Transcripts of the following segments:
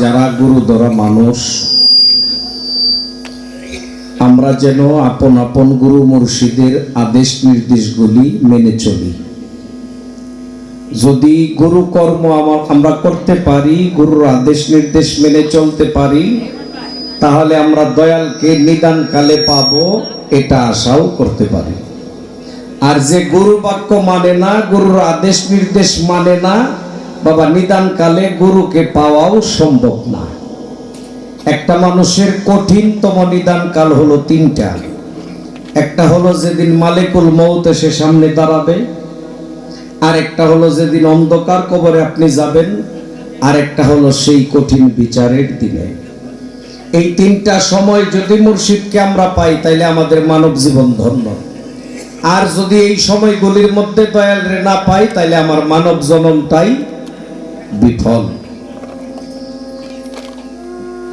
যারা গুরুধরা মানুষ, আমরা যেন আপন আপন গুরু মুর্শিদের আদেশ নির্দেশগুলি মেনে চলি। যদি গুরু কর্ম আমার আমরা করতে পারি, গুরুর আদেশ নির্দেশ মেনে চলতে পারি, তাহলে আমরা দয়ালকে নিদান কালে পাবো, এটা আশাও করতে পারি। আর যে গুরু বাক্য মানে না, গুরুর আদেশ নির্দেশ মানে না বাবা নিদান কালে গুরুকে পাওয়াও সম্ভব না। একটা মানুষের কঠিনতম নিদান কাল হলো তিনটা। একটা হলো যেদিন মালিকুল মৌত এসে সামনে দাঁড়াবে আর একটা হলো যেদিন অন্ধকার কবরে আপনি যাবেন আর একটা হলো সেই কঠিন বিচারের দিনে। এই তিনটা সময় যদি মুর্শিদকে আমরা পাই, তাইলে আমাদের মানব জীবন ধন্য। আর যদি এই সময়গুলির মধ্যে দয়াল না পাই, তাইলে আমার মানব জনমটাই বিফল।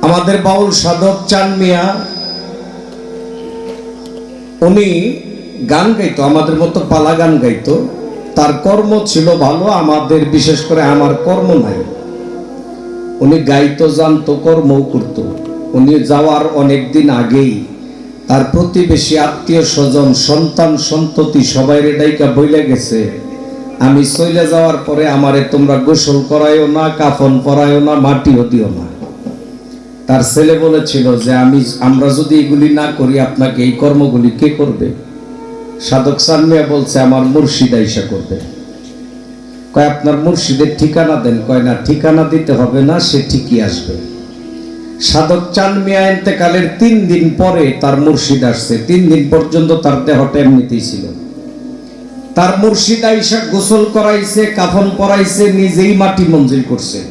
আমাদের বাউল সাধক চান মিয়া, উনি গান গাইতো, আমাদের মতো পালা গান গাইতো। তার কর্ম ছিল ভালো, আমাদের বিশেষ করে আমার কর্ম নাই। উনি গাইতো, জানতো, কর্মও করতো। উনি যাওয়ার অনেক দিন আগেই তার প্রতিবেশী, আত্মীয় স্বজন, সন্তান, সন্ততি সবাই রেডাইকা বইলে গেছে। আমি চলে যাওয়ার পরে আমারে তোমরা গোসল করাইও না, কাফন পরাইও না, মাটিও দিও না। তার ছেলে বলেছিল যে আমি, আমরা যদি এগুলি না করি, আপনাকে এই কর্মগুলি কে করবে? সাধক সানমিয়া বলছে, আমার মুর্শিদ আইসা করবে। কয়, আপনার মুর্শিদের ঠিকানা দেন। কয়, না, ঠিকানা দিতে হবে না, সে ঠিকই আসবে। সাধক চান মিয়া এতেকালের তিন দিন পরে তার মুর্শিদ আসছে। তিন দিন পর্যন্ত তার দেহটা এমনিতেই ছিল। তার মুর্শিদ আইসা গোসল করাইছে, কাফন পরাইছে, নিজেই মাটি মঞ্জিল করছে।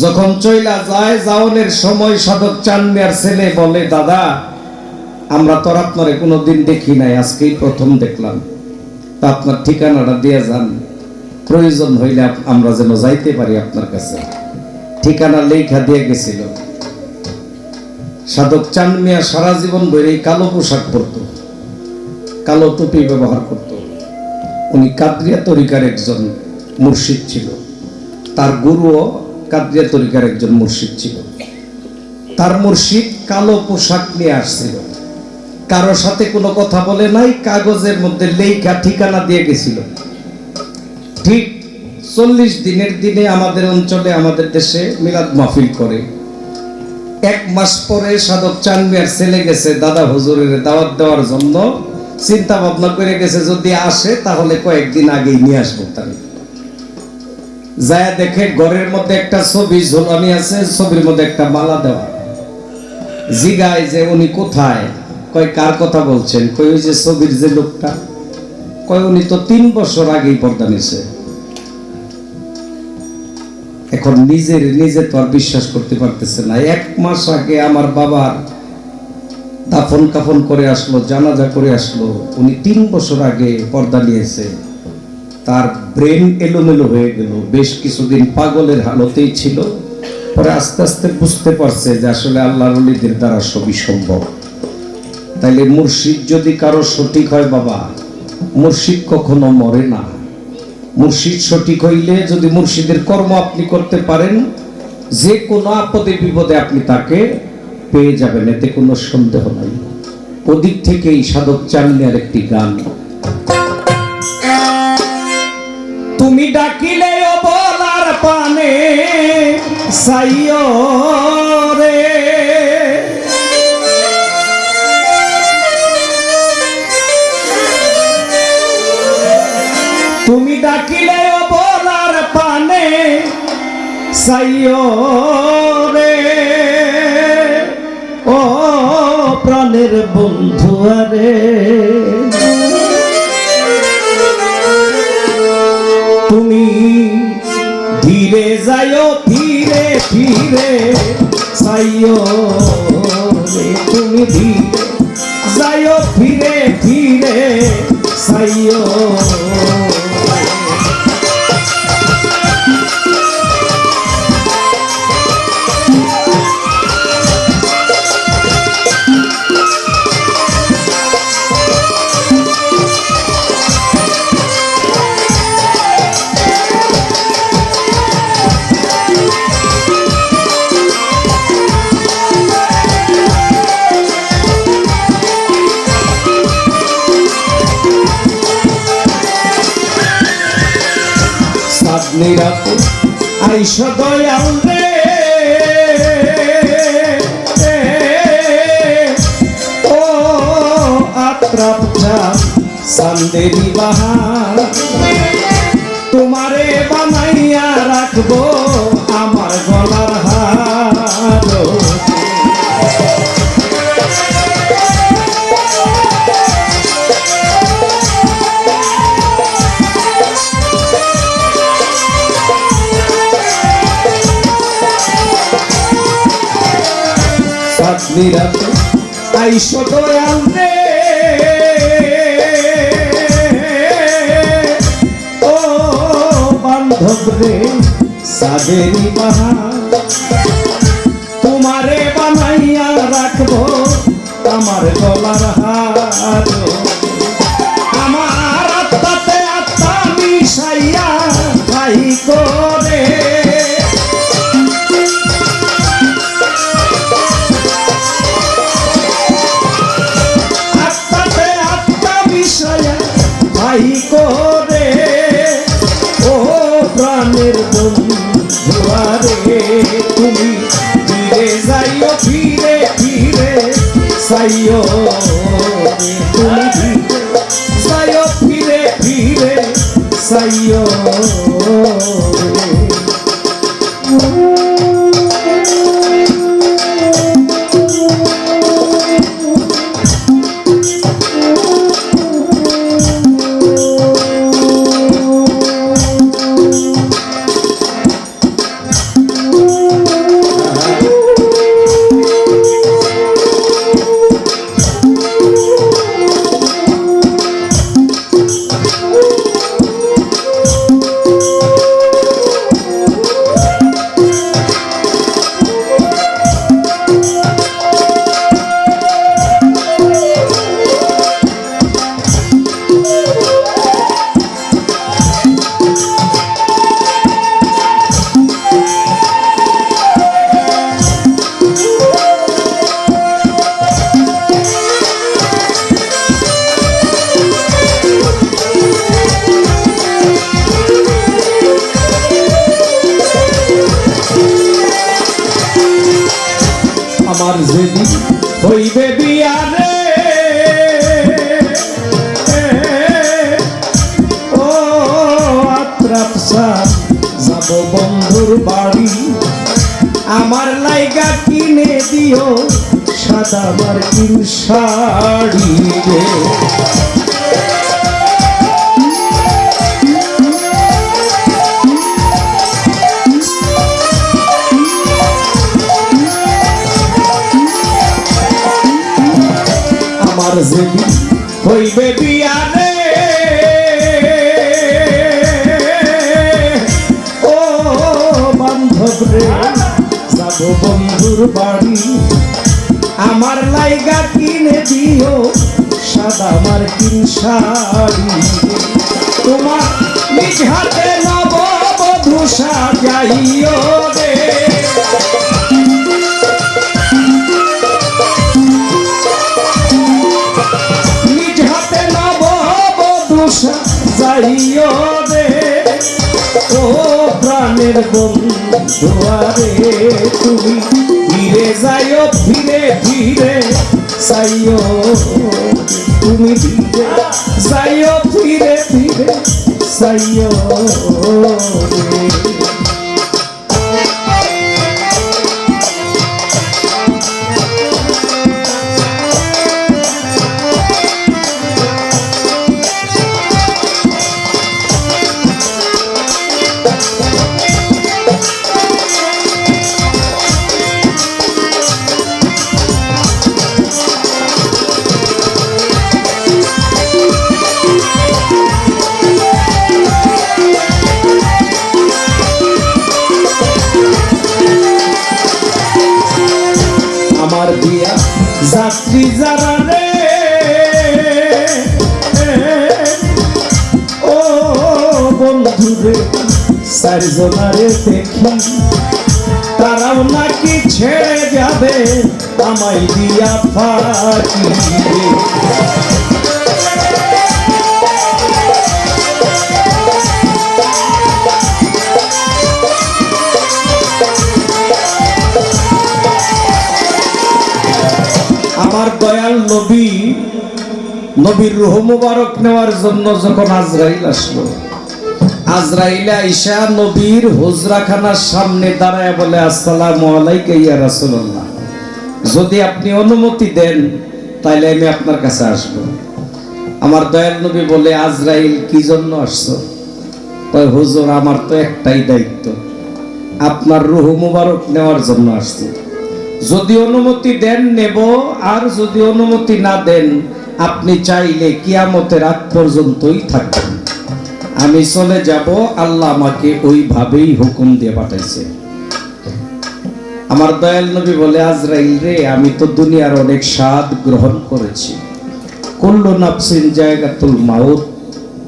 যখন চইলা যায়, যাওনের সময় সাধক চান মিয়ার ছেলে বলে, দাদা, আমরা তোর আপনারে কোনোদিন দেখি নাই, আজকেই প্রথম দেখলাম। তা আপনার ঠিকানাটা দিয়ে যান। প্রয়োজন হইলে আমরা যেন যাইতে পারি আপনার কাছে। ঠিকানা লেখা দিয়ে গেছিল। সাধক চান মিয়া সারা জীবন ধরে কালো পোশাক পরত। কালো টুপি ব্যবহার করত। উনি কাদরিয়া তরিকার একজন মুর্শিদ ছিল। তার গুরুও কাদরিয়া তরিকার একজন মুর্শিদ ছিল। তার মুর্শিদ কালো পোশাক নিয়ে আসছিল। কারও সাথে কোনো কথা বলে নাই, কাগজের মধ্যে লেখা ঠিকানা দিয়ে গেছিল। ঠিক চল্লিশ দিনের দিনে আমাদের অঞ্চলে, আমাদের দেশে মিলাদ মাহফিল করে। এক মাস পরে সাধক চানমিয়ার ছেলে গেছে দাদা হুজুরের দাওয়াত দেওয়ার জন্য। চিন্তা ভাবনা করে গেছে, যদি আসে, তাহলে কয়েকদিন আগেই নিয়ে আসব তাকে। যায় দেখে ঘরের মধ্যে একটা ছবি, ঝোলানি আছে, ছবির মধ্যে একটা মালা দেওয়া। জিগায় যে উনি কোথায়, কয় কার কথা বলছেন কই ওই যে ছবির যে লোকটা, কয় উনি তো তিন বছর আগেই পর্দা নিছে। এখন নিজের, নিজে তো আর বিশ্বাস করতে পারতেছে না। এক মাস আগে আমার বাবার দাফন কাফন করে আসলো, জানাজা করে আসলো। উনি তিন বছর আগে পর্দা নিয়েছে। তার ব্রেন এলোমেলো হয়ে গেল। বেশ কিছুদিন পাগলের হালতেই ছিল। পরে আস্তে আস্তে বুঝতে পারছে যে আসলে আল্লাহ রলিদের দ্বারা সবই সম্ভব। তাইলে মুর্শিদ যদি কারও সঠিক হয় বাবা, মুর্শিদ কখনো মরে না। মুর্শিদ সঠিক হইলে যদি মুর্শিদের কর্ম আপনি করতে পারেন, যে কোনো আপদে বিপদে আপনি তাকে পেয়ে যাবেন, এতে কোনো সন্দেহ নাই। ওদিক থেকেই সাধক চান্নিয়ার একটি গান। তুমি ডাকিলে বলার পানে রে। তুমি ডাকিলে বলার পানে সাইও প্রাণের বন্ধু আরে। তুমি ধীরে যাইও, ধীরে ধীরে সাইও তুমি ধীরে যাইও, ধীরে ধীরে সাইও নিরাতে আইস দয়াল রে। ও আত্রাপচা সান্দেরি বাহার তোমারে বানাইয়া রাখব। রাতে আইস দয়াল রে ও বান্ধব রে সাদেরি বাহার তোমারে বানাইয়া রাখব আমার গলার সাইও আমার যেদিন হইবে বিয়ারে। ও আত্রাপসা যাব বন্ধুর বাড়ি। আমার লাইগা কিনে দিও সাদা মার্কিন শাড়ি আমার যেদিন হইবে বিয়ারে ও বান্ধব রে, যাব বন্ধুর বাড়ি। আমার লাইগা কিনে দিও সাদা মার্কিন শাড়ি। তোমার নিজ হাতে নব বধূ সাজাইও রে। বন্ধুয়ারে তুমি ধীরে যাইও ধীরে ধীরে সাইও তুমি ধীরে যাইও ধীরে ধীরে সাইও দিয়া। যাত্রী যারা রে, ও বন্ধুরে চারজনারে দেখি। তারাও নাকি ছেড়ে যাবে, আমায় দিয়া ফাঁকি আমার দয়াল নবী, নবীর রুহ মুবারক নেওয়ার জন্য যখন আজরাইল আসলো, আজরাইল আইসা নবীর হুজরাখানার সামনে দাঁড়ায় বলে, আসসালামু আলাইকা ইয়া রাসূলুল্লাহ। যদি আপনি অনুমতি দেন তাহলে আমি আপনার কাছে আসব। আমার দয়াল নবী বলে, আজরাইল, কি জন্য আসছো? কয়, হুজুর, আমার তো একটাই দায়িত্ব, আপনার রুহ মুবারক নেওয়ার জন্য আসছি। যদি অনুমতি দেন নেব, আর যদি অনুমতি না দেন, আপনি চাইলে কিয়ামতের আগ পর্যন্তই থাকবেন। আমি চলে যাব, আল্লাহ আমাকে ওইভাবেই হুকুম দিয়ে পাঠাইছে। আমার দয়াল নবী বলে, আজরাইল রে, আমি তো দুনিয়ার অনেক স্বাদ গ্রহণ করেছি। কুল্লু নাফসিন জায়গাতুল মাউত,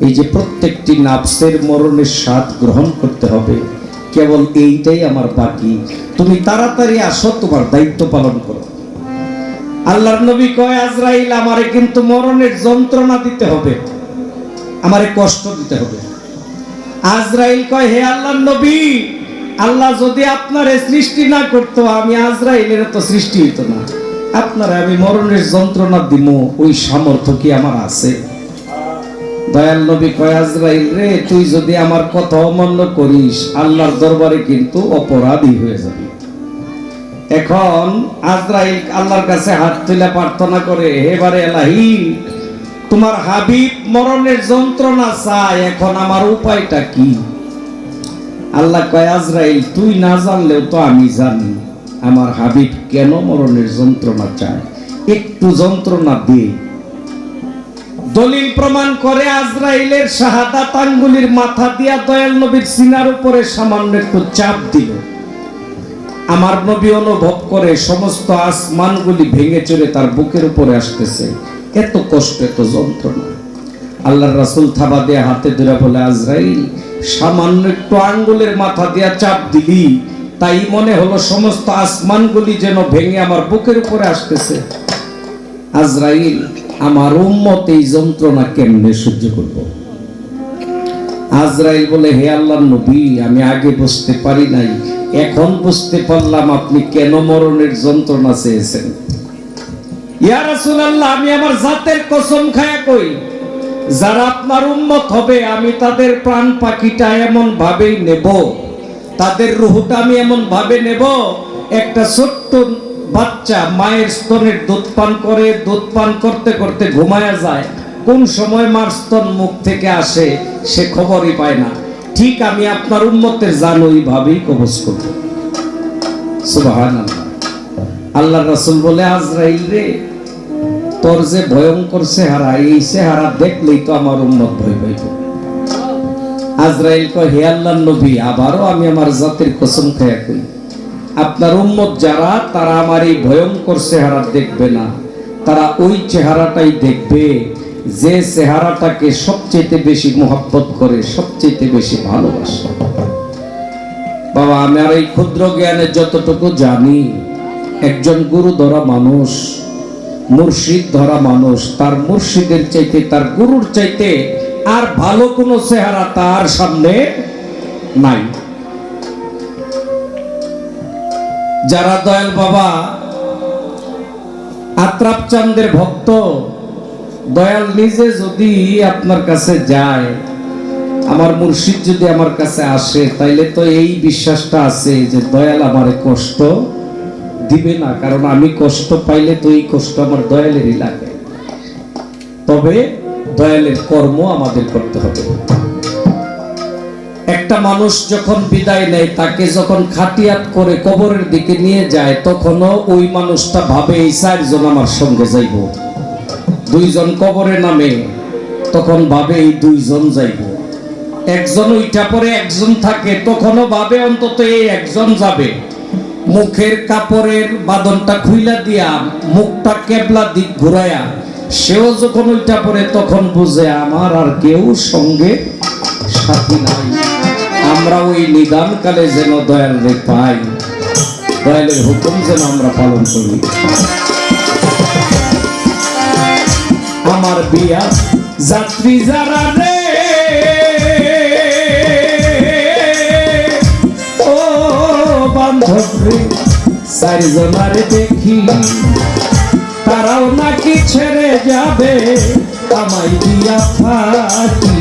এই যে প্রত্যেকটি নাফসের মরণের স্বাদ গ্রহণ করতে হবে। কেবল এইটাই আমার বাকি। তুমি তাড়াতাড়ি আসো, তোমার দায়িত্ব পালন করো। আল্লাহর নবী কয়, আজরাইল, আমারে কিন্তু মরণের যন্ত্রণা দিতে হবে। আমারে কষ্ট দিতে হবে। আজরাইল কয়, হে আল্লাহর নবী, আল্লাহ যদি আপনারে সৃষ্টি না করতো, আমি আজরাইলের তো সৃষ্টি হইতো না। আপনারা আমি মরণের যন্ত্রণা দিব ওই সামর্থ্য কি আমার আছে? দয়াল নবী কয়, আজরাইল রে, তুই যদি আমার কথা অমান্য করিস, আল্লাহর দরবারে কিন্তু অপরাধী হয়ে যাবি। এখন আজরাইল আল্লাহর কাছে হাত তুলে প্রার্থনা করে এবারে এলাহি, তোমার হাবিব মরণের যন্ত্রণা চায় এখন আমার উপায়টা কি? আল্লাহ কয়, আজরাইল, তুই না জানলেও তো আমি জানি, আমার হাবিব কেন মরণের যন্ত্রণা চায়? একটু যন্ত্রণা দিয়ে দলিল প্রমাণ করে আজরাইলের শাহাদাত আঙ্গুলির মাথা দিয়া দয়াল নবীর সিনার উপরে সামান্য একটু চাপ দিল। আমার নবী অনুভব করে সমস্ত আসমানগুলি ভেঙে চলে তার বুকের উপরে আসতেছে। এত কষ্ট, এত যন্ত্রণা। আল্লাহর রাসূল থাবা দিয়ে হাতে ধরে বলে, আজরাইল, সামান্য একটু আঙ্গুলের মাথা দিয়া চাপ দিলি। তাই মনে হলো সমস্ত আসমানগুলি যেন ভেঙে আমার বুকের উপরে আসতেছে। আজরাইল আমার উম্মত এই যন্ত্রণা কেমনে সহ্য করব? আজরাইল বলে, হে আল্লাহ নবী, আমি আগে বুঝতে পারি নাই। এখন বুঝতে পারলাম আপনি কেন মরণের যন্ত্রণা চেয়েছেন। ইয়া রাসূলুল্লাহ, আমি আমার জাতের কসম খায়া কই, যারা আপনার উম্মত হবে, আমি তাদের প্রাণ পাখিটা এমন ভাবেই নেব। তাদের রুহটা আমি এমন ভাবে নেব, একটা ছোট্ট বাচ্চা মায়ের স্তনের দুধ পান করে, দুধ পান করতে করতে ঘুমায়া যায়। কোন সময় মার স্তন মুখ থেকে আসে, সে খবরই পায় না। ঠিক আমি আপনার উন্মতের জান ওইভাবেই কবজ করব। সুবহানাল্লাহ। আল্লাহ রাসূল বলে, আজরাইল রে, তোর যে ভয়ঙ্কর চেহারা, এই চেহারা দেখলেই তো আমার উন্মত ভয় পাইব। আজরাইল কয়, হে আল্লাহ নবী, আবারও আমি আমার জাতির কসম খেয়া কই। আপনার উম্মত যারা, তারা আমার এই ভয়ঙ্কর চেহারা দেখবে না। তারা ওই চেহারাটাই দেখবে যে চেহারাটাকে সবচেয়ে বেশি মোহাব্বত করে সবচেয়ে বেশি ভালোবাসে। বাবা, আমি আর এই ক্ষুদ্র জ্ঞানে যতটুকু জানি, একজন গুরু ধরা মানুষ মুর্শিদ ধরা মানুষ, তার মুর্শিদের চাইতে, তার গুরুর চাইতে আর ভালো কোনো চেহারা তার সামনে নাই। যারা দয়াল বাবা আত্রাপ চান্দের ভক্ত, দয়াল নিজে যদি আপনার কাছে যায়, আমার মুর্শিদ যদি আমার কাছে আসে, তাইলে তো এই বিশ্বাসটা আছে যে দয়াল আমার কষ্ট দিবে না, কারণ আমি কষ্ট পাইলে তো এই কষ্ট আমার দয়ালেরই লাগে। তবে দয়ালের কর্ম আমাদের করতে হবে। একটা মানুষ যখন বিদায় নেয়, তাকে যখন খাটিয়াত করে কবরের দিকে নিয়ে যায়, তখনও ওই মানুষটা ভাবে, এই চারজন আমার সঙ্গে যাইব। দুইজন কবরে নামে, তখন ভাবে, এই দুইজন যাইব। একজন ওইটা পরে একজন থাকে, তখনও ভাবে, অন্তত এই একজন যাবে। মুখের কাপড়ের বাদনটা খুইলা দিয়া, মুখটা কেবলা দিক ঘুরাইয়া সেও যখন ওইটা পরে, তখন বুঝে, আমার আর কেউ সঙ্গে সাথী নাই। আমরা ওই নিদান কালে যেন দয়াল পাই দয়ালের হুকুম যেন আমরা পালন করি। আমার বিয়া যাত্রী যারা রে, ও বান্ধব, চারিজনারে দেখি, তারাও নাকি ছেড়ে যাবে, আমায় দিয়া ফাঁকি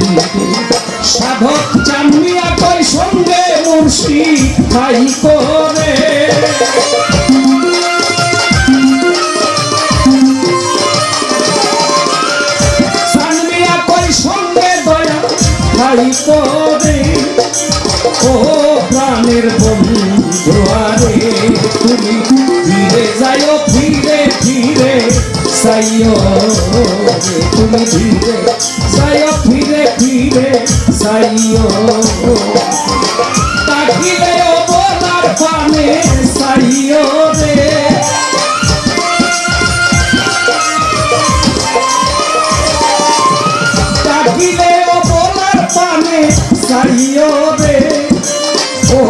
সাধক চান্দিয়া খাই করে। খাই করে? ও প্রাণের বন্ধু আরে তুমি ফিরে যাইও, ফিরে ফিরে সাইও তুমি ফিরে যাইও, ফিরে ফিরে সাইও লাগিলে অপমার পানে সারিও রে ও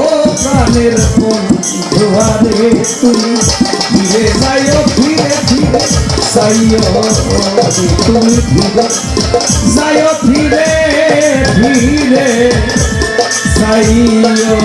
প্রাণের বন্ধুয়ারে তুমি ফিরে যাইও, ফিরে ফিরে সাইও তুমি ফিরে। যাইও, ফিরে ফিরে সাইও